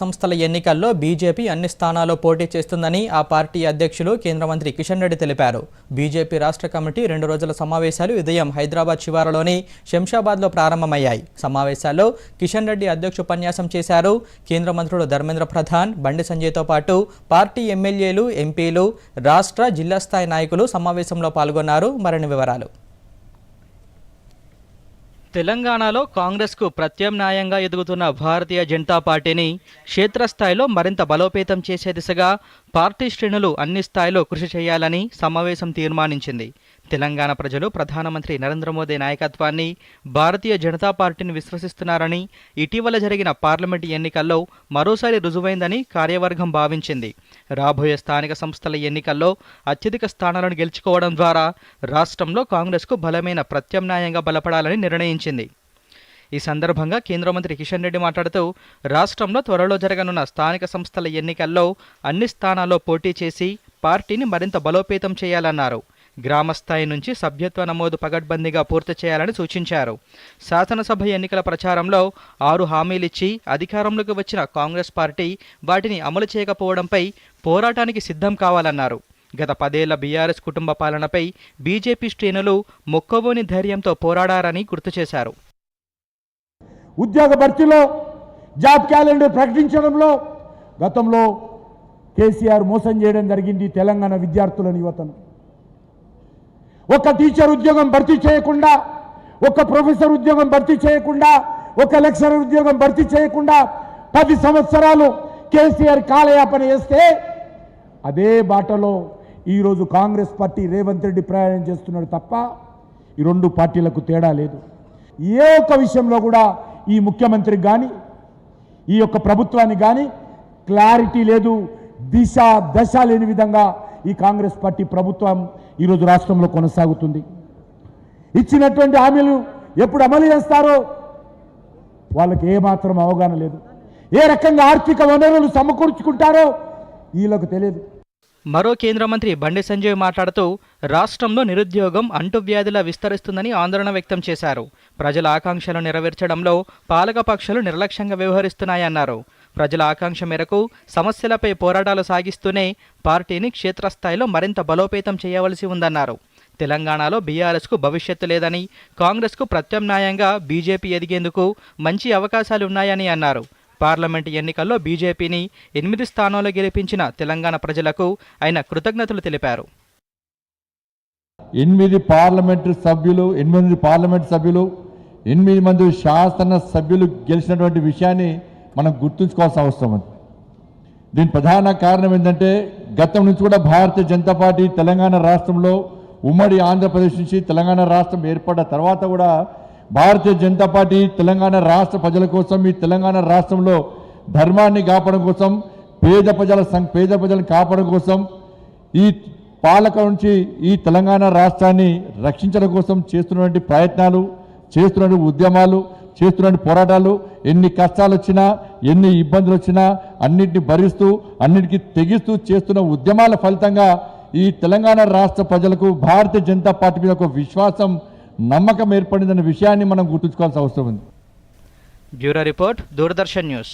సంస్థల ఎన్నికల్లో బీజేపీ అన్ని స్థానాల్లో పోటీ చేస్తుందని ఆ పార్టీ అధ్యక్షులు కేంద్ర మంత్రి కిషన్ రెడ్డి తెలిపారు. బీజేపీ రాష్ట్ర కమిటీ రెండు రోజుల సమావేశాలు ఉదయం హైదరాబాద్ శివారులోని శంషాబాద్లో ప్రారంభమయ్యాయి. సమావేశాల్లో కిషన్ రెడ్డి అధ్యక్ష ఉపన్యాసం చేశారు. కేంద్ర మంత్రులు ధర్మేంద్ర ప్రధాన్ బండి సంజయ్తో పాటు పార్టీ ఎమ్మెల్యేలు ఎంపీలు రాష్ట్ర జిల్లా స్థాయి నాయకులు సమావేశంలో పాల్గొన్నారు. మరిన్ని వివరాలు తెలంగాణలో కాంగ్రెస్కు ప్రత్యామ్నాయంగా ఎదుగుతున్న భారతీయ జనతా పార్టీని క్షేత్రస్థాయిలో మరింత బలోపేతం చేసే దిశగా పార్టీ శ్రేణులు అన్ని స్థాయిలో కృషి చేయాలని సమావేశం తీర్మానించింది. తెలంగాణ ప్రజలు ప్రధానమంత్రి నరేంద్ర మోదీ నాయకత్వాన్ని భారతీయ జనతా పార్టీని విశ్వసిస్తున్నారని ఇటీవల జరిగిన పార్లమెంటు ఎన్నికల్లో మరోసారి రుజువైందని కార్యవర్గం భావించింది. రాబోయే స్థానిక సంస్థల ఎన్నికల్లో అత్యధిక స్థానాలను గెలుచుకోవడం ద్వారా రాష్ట్రంలో కాంగ్రెస్కు బలమైన ప్రత్యామ్నాయంగా బలపడాలని నిర్ణయించింది. ఈ సందర్భంగా కేంద్ర మంత్రి కిషన్ రెడ్డి మాట్లాడుతూ రాష్ట్రంలో త్వరలో జరగనున్న స్థానిక సంస్థల ఎన్నికల్లో అన్ని స్థానాల్లో పోటీ చేసి పార్టీని మరింత బలోపేతం చేయాలన్నారు. గ్రామస్థాయి నుంచి సభ్యత్వ నమోదు పగడ్బందీగా పూర్తి చేయాలని సూచించారు. శాసనసభ ఎన్నికల ప్రచారంలో ఆరు హామీలిచ్చి అధికారంలోకి వచ్చిన కాంగ్రెస్ పార్టీ వాటిని అమలు చేయకపోవడంపై పోరాటానికి సిద్ధం కావాలన్నారు. గత పదేళ్ళ బీఆర్ఎస్ కుటుంబ పాలనపై బీజేపీ శ్రేణులు మొక్కబోని ధైర్యంతో పోరాడారని గుర్తు చేశారు. ఉద్యోగ భర్తీలో జాబ్ క్యాలెండర్ ప్రకటించడంలో గతంలో కేసీఆర్ మోసం చేయడం జరిగింది తెలంగాణ విద్యార్థులను యువతను ఒక టీచర్ ఉద్యోగం భర్తీ చేయకుండా ఒక ప్రొఫెసర్ ఉద్యోగం భర్తీ చేయకుండా ఒక లెక్చరర్ ఉద్యోగం భర్తీ చేయకుండా పది సంవత్సరాలు కేసీఆర్ కాలయాపన చేస్తే అదే బాటలో ఈరోజు కాంగ్రెస్ పార్టీ రేవంత్ రెడ్డి ప్రయాణం చేస్తున్నాడు తప్ప ఈ రెండు పార్టీలకు తేడా లేదు. ఏ ఒక్క విషయంలో కూడా ఈ ముఖ్యమంత్రికి కానీ ఈ యొక్క ప్రభుత్వానికి కానీ క్లారిటీ లేదు దిశ దశ లేని విధంగా ఈ కాంగ్రెస్ పార్టీ ప్రభుత్వం ఈరోజు రాష్ట్రంలో కొనసాగుతుంది. ఇచ్చినటువంటి హామీలు ఎప్పుడు అమలు చేస్తారో వాళ్ళకి ఏమాత్రం అవగాహన లేదు. ఏ రకంగా ఆర్థిక వనరులు సమకూర్చుకుంటారో వీళ్ళకు తెలియదు. మరో కేంద్ర మంత్రి బండి సంజయ్ మాట్లాడుతూ రాష్ట్రంలో నిరుద్యోగం అంటువ్యాధిలా విస్తరిస్తుందని ఆందోళన వ్యక్తం చేశారు. ప్రజల ఆకాంక్షలు నెరవేర్చడంలో పాలకపక్షాలు నిర్లక్ష్యంగా వ్యవహరిస్తున్నాయన్నారు. ప్రజల ఆకాంక్ష మేరకు సమస్యలపై పోరాటాలు సాగిస్తూనే పార్టీని క్షేత్రస్థాయిలో మరింత బలోపేతం చేయవలసి ఉందన్నారు. తెలంగాణలో బీఆర్ఎస్కు భవిష్యత్తు లేదని కాంగ్రెస్కు ప్రత్యామ్నాయంగా బీజేపీ ఎదిగేందుకు మంచి అవకాశాలు ఉన్నాయని అన్నారు. పార్లమెంటు ఎన్నికల్లో బీజేపీని ఎనిమిది స్థానాల్లో గెలిపించిన తెలంగాణ ప్రజలకు ఆయన కృతజ్ఞతలు తెలిపారు. ఎనిమిది పార్లమెంటు సభ్యులు ఎనిమిది పార్లమెంట్ సభ్యులు ఎనిమిది మంది శాసన సభ్యులు గెలిచినటువంటి విషయాన్ని మనం గుర్తుంచుకోవాల్సిన అవసరం ఉంది దీని ప్రధాన కారణం ఏంటంటే గతం నుంచి కూడా భారతీయ జనతా పార్టీ తెలంగాణ రాష్ట్రంలో ఉమ్మడి ఆంధ్రప్రదేశ్ నుంచి తెలంగాణ రాష్ట్రం ఏర్పడ్డ తర్వాత కూడా భారతీయ జనతా పార్టీ తెలంగాణ రాష్ట్ర ప్రజల కోసం ఈ తెలంగాణ రాష్ట్రంలో ధర్మాన్ని కాపాడడం కోసం పేద ప్రజల పేద ప్రజలను కాపాడడం కోసం ఈ పాలక నుంచి ఈ తెలంగాణ రాష్ట్రాన్ని రక్షించడం కోసం చేస్తున్నటువంటి ప్రయత్నాలు చేస్తున్నటువంటి ఉద్యమాలు చేస్తున్నటువంటి పోరాటాలు ఎన్ని కష్టాలు వచ్చినా ఎన్ని ఇబ్బందులు వచ్చినా అన్నిటిని భరిస్తూ అన్నిటికీ తెగిస్తూ చేస్తున్న ఉద్యమాల ఫలితంగా ఈ తెలంగాణ రాష్ట్ర ప్రజలకు భారతీయ జనతా పార్టీ మీద ఒక విశ్వాసం నమ్మకం ఏర్పడిందనే విషయాన్ని మనం గుర్తుంచుకోవాల్సిన అవసరం ఉంది. Bureau report Doordarshan news.